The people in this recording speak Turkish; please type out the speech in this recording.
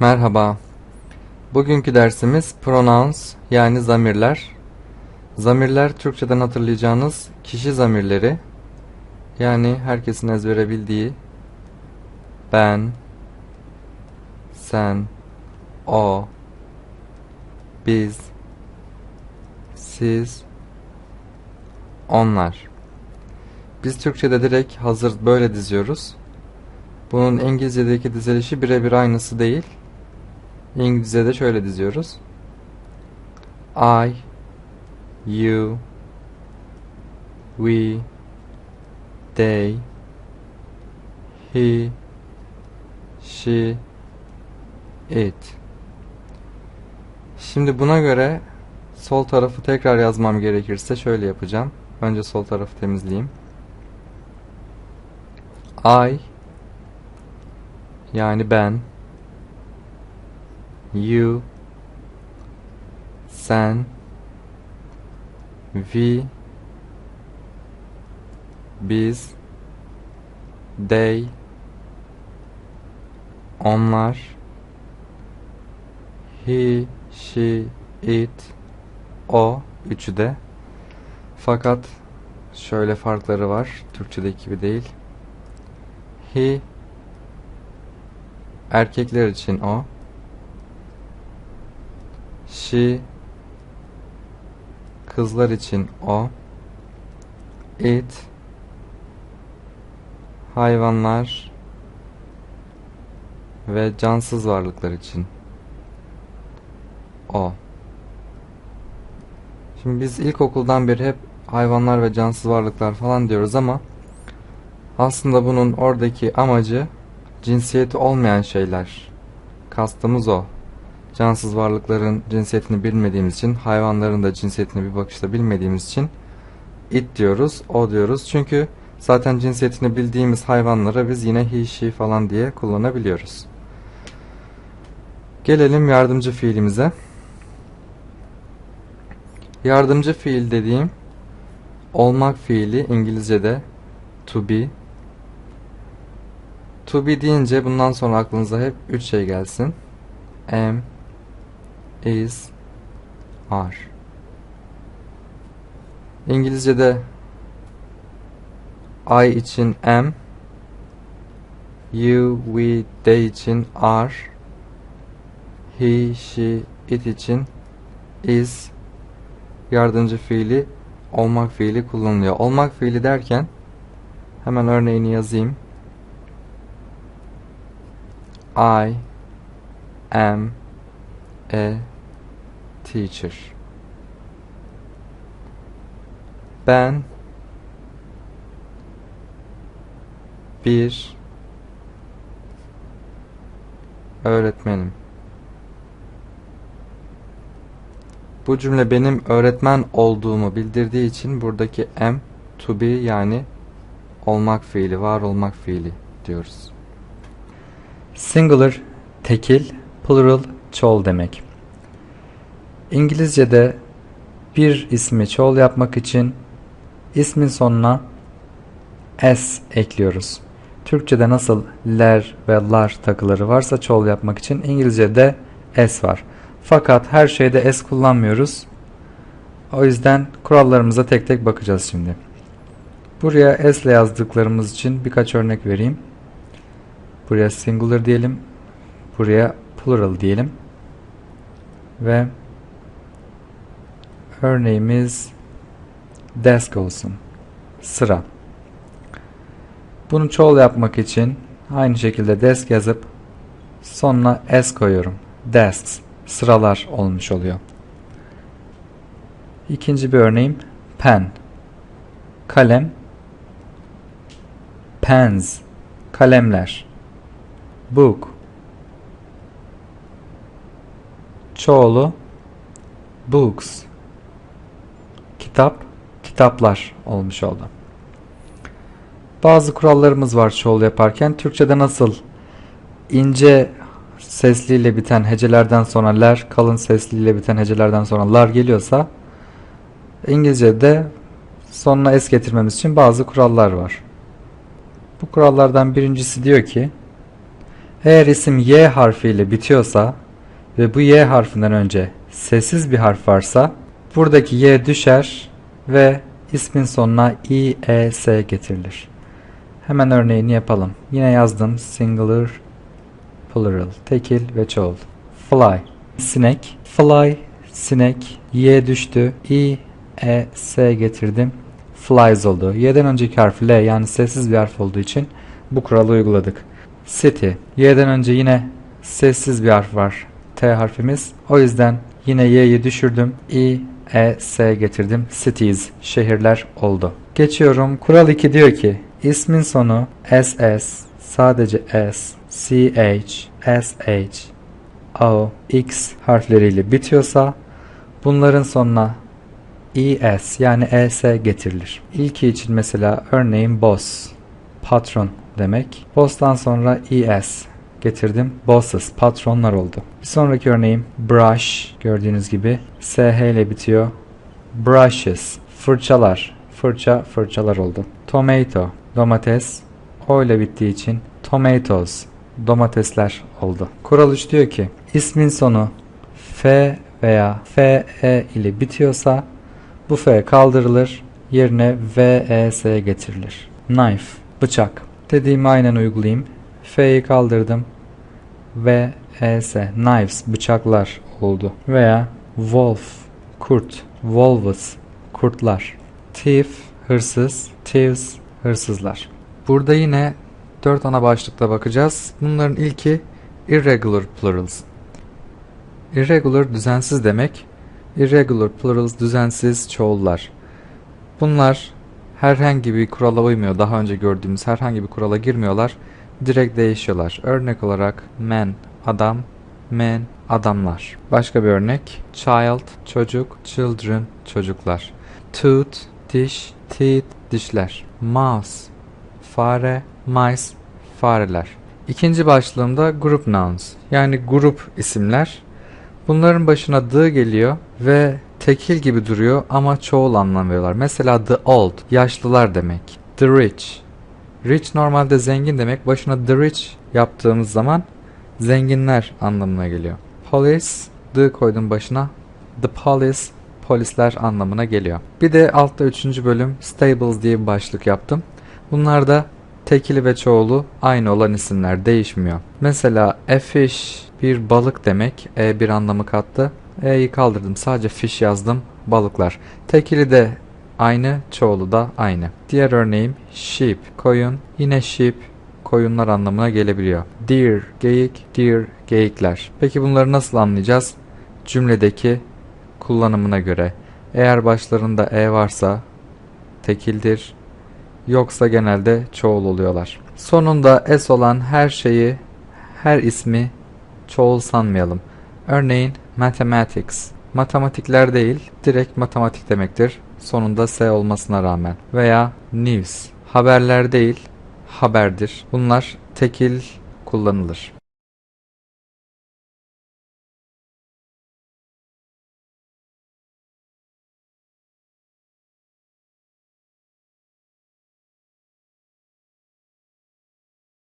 Merhaba. Bugünkü dersimiz pronouns yani zamirler. Zamirler Türkçeden hatırlayacağınız kişi zamirleri. Yani herkesin ezbere bildiği ben, sen, o, biz, siz, onlar. Biz Türkçede direkt hazır böyle diziyoruz. Bunun İngilizce'deki dizilişi birebir aynısı değil. İngilizce'de şöyle diziyoruz. I, you, we, they, he, she, it. Şimdi buna göre sol tarafı tekrar yazmam gerekirse şöyle yapacağım. Önce sol tarafı temizleyeyim. I yani ben you sen we biz they onlar he she it o üçü de. Fakat şöyle farkları var Türkçedeki gibi değil. He erkekler için o she kızlar için o it hayvanlar ve cansız varlıklar için o Şimdi biz ilkokuldan beri hep hayvanlar ve cansız varlıklar falan diyoruz ama aslında bunun oradaki amacı cinsiyeti olmayan şeyler. Kastımız o. Cansız varlıkların cinsiyetini bilmediğimiz için, hayvanların da cinsiyetini bir bakışta bilmediğimiz için it diyoruz, o diyoruz. Çünkü zaten cinsiyetini bildiğimiz hayvanlara biz yine he, she falan diye kullanabiliyoruz. Gelelim yardımcı fiilimize. Yardımcı fiil dediğim olmak fiili İngilizce'de to be. To be deyince bundan sonra aklınıza hep üç şey gelsin. Am, is, are. İngilizce'de I için am, you, we, they için are, he, she, it için is, yardımcı fiili olmak fiili kullanılıyor. Olmak fiili derken hemen örneğini yazayım. I am a teacher. Ben bir öğretmenim. Bu cümle benim öğretmen olduğumu bildirdiği için buradaki am to be yani olmak fiili, var olmak fiili diyoruz. Singular tekil, plural çoğul demek. İngilizce'de bir ismi çoğul yapmak için ismin sonuna s ekliyoruz. Türkçe'de nasıl ler ve lar takıları varsa çoğul yapmak için İngilizce'de s var. Fakat her şeyde s kullanmıyoruz. O yüzden kurallarımıza tek tek bakacağız şimdi. Buraya s ile yazdıklarımız için birkaç örnek vereyim. Buraya singular diyelim. Buraya plural diyelim. Ve örneğimiz desk olsun. Sıra. Bunu çoğul yapmak için aynı şekilde desk yazıp sonuna s koyuyorum. Desks. Sıralar olmuş oluyor. İkinci bir örneğim pen. Kalem. Pens. Kalemler. Book. Çoğulu books. Kitap, kitaplar olmuş oldu. Bazı kurallarımız var çoğul yaparken. Türkçe'de nasıl ince sesliyle biten hecelerden sonra ler, kalın sesliyle biten hecelerden sonra lar geliyorsa İngilizce'de sonuna s getirmemiz için bazı kurallar var. Bu kurallardan birincisi diyor ki Eğer isim Y harfiyle bitiyorsa ve bu Y harfinden önce sessiz bir harf varsa buradaki Y düşer ve ismin sonuna I, E, S getirilir. Hemen örneğini yapalım. Yine yazdım singular, plural, tekil ve çoğul. Fly, sinek, fly, sinek, Y düştü, I, E, S getirdim. Flies oldu. Y'den önceki harf L yani sessiz bir harf olduğu için bu kuralı uyguladık. City, Y'den önce yine sessiz bir harf var. T harfimiz. O yüzden yine Y'yi düşürdüm. I, E, S getirdim. Cities, şehirler oldu. Geçiyorum. Kural 2 diyor ki ismin sonu SS, sadece S, CH, SH, O, X harfleriyle bitiyorsa bunların sonuna ES yani ES getirilir. İlki için mesela örneğin boss, patron demek. Boss'tan sonra ES getirdim. Bosses, patronlar oldu. Bir sonraki örneğim brush gördüğünüz gibi SH ile bitiyor. Brushes, fırçalar, fırça, fırçalar oldu. Tomato, domates, O ile bittiği için tomatoes, domatesler oldu. Kural 3 diyor ki ismin sonu F veya FE ile bitiyorsa bu F kaldırılır yerine VES getirilir. Knife, bıçak. Dediğimi aynen uygulayayım. F'yi kaldırdım. VES, knives, bıçaklar oldu. Veya wolf, kurt, wolves, kurtlar. Thief, hırsız, thieves, hırsızlar. Burada yine dört ana başlıkta bakacağız. Bunların ilki irregular plurals. Irregular düzensiz demek. Irregular plurals düzensiz çoğullar. Bunlar herhangi bir kurala uymuyor. Daha önce gördüğümüz herhangi bir kurala girmiyorlar. Direkt değişiyorlar. Örnek olarak man, adam, men, adamlar. Başka bir örnek. Child, çocuk, children, çocuklar. Tooth, diş, teeth, dişler. Mouse, fare, mice, fareler. İkinci başlığımda group nouns yani grup isimler. Bunların başına the geliyor ve tekil gibi duruyor ama çoğul anlam veriyorlar. Mesela the old, yaşlılar demek. The rich. Rich normalde zengin demek. Başına the rich yaptığımız zaman zenginler anlamına geliyor. Police, the koydum başına. The police, polisler anlamına geliyor. Bir de altta üçüncü bölüm stables diye bir başlık yaptım. Bunlar da tekili ve çoğulu aynı olan isimler değişmiyor. Mesela a fish bir balık demek. E bir anlamı kattı. E'yi kaldırdım. Sadece fish yazdım. Balıklar. Tekili de aynı, çoğulu da aynı. Diğer örneğim sheep, koyun. Yine sheep, koyunlar anlamına gelebiliyor. Deer, geyik, deer, geyikler. Peki bunları nasıl anlayacağız? Cümledeki kullanımına göre. Eğer başlarında e varsa tekildir. Yoksa genelde çoğul oluyorlar. Sonunda s olan her şeyi, her ismi çoğul sanmayalım. Örneğin mathematics. Matematikler değil, direkt matematik demektir. Sonunda s olmasına rağmen. Veya news. Haberler değil, haberdir. Bunlar tekil kullanılır.